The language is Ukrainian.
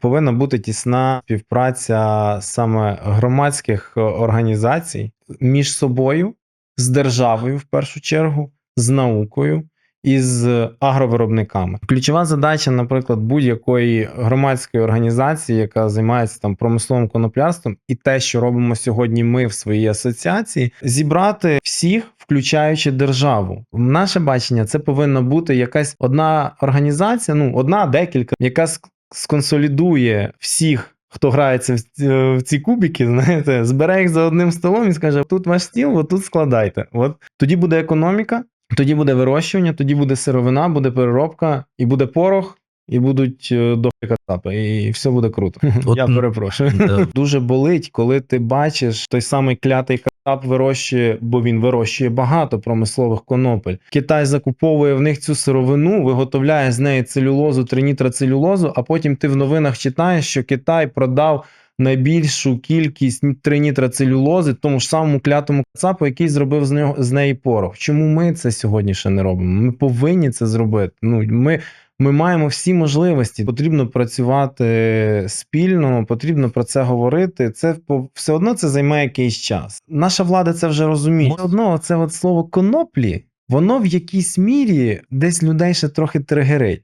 Повинна бути тісна співпраця саме громадських е, організацій між собою, з державою в першу чергу, з наукою і з агровиробниками. Ключова задача, наприклад, будь-якої громадської організації, яка займається там промисловим коноплярством, і те, що робимо сьогодні, ми в своїй асоціації, зібрати всіх, включаючи державу. Наше бачення це повинна бути якась одна організація, ну одна декілька, яка сконсолідує всіх. Хто грається в ці- кубики, знаєте, збере їх за одним столом і скаже: тут ваш стіл, от тут складайте. От тоді буде економіка, тоді буде вирощування, тоді буде сировина, буде переробка, і буде порох, і будуть е, катапи, і все буде круто. От, Я перепрошую. да. Дуже болить, коли ти бачиш той самий клятий катап вирощує, бо він вирощує багато промислових конопель. Китай закуповує в них цю сировину, виготовляє з неї целюлозу, тринітроцелюлозу, а потім ти в новинах читаєш, що Китай продав. Найбільшу кількість тринітроцелюлози тому ж самому клятому кацапу, який зробив з нього з неї порох. Чому ми це сьогодні ще не робимо? Ми повинні це зробити. Ну ми, ми маємо всі можливості. Потрібно працювати спільно, потрібно про це говорити. Це все одно це займає якийсь час. Наша влада це вже розуміє. Все одно це от слово коноплі, воно в якійсь мірі десь людей ще трохи тригерить.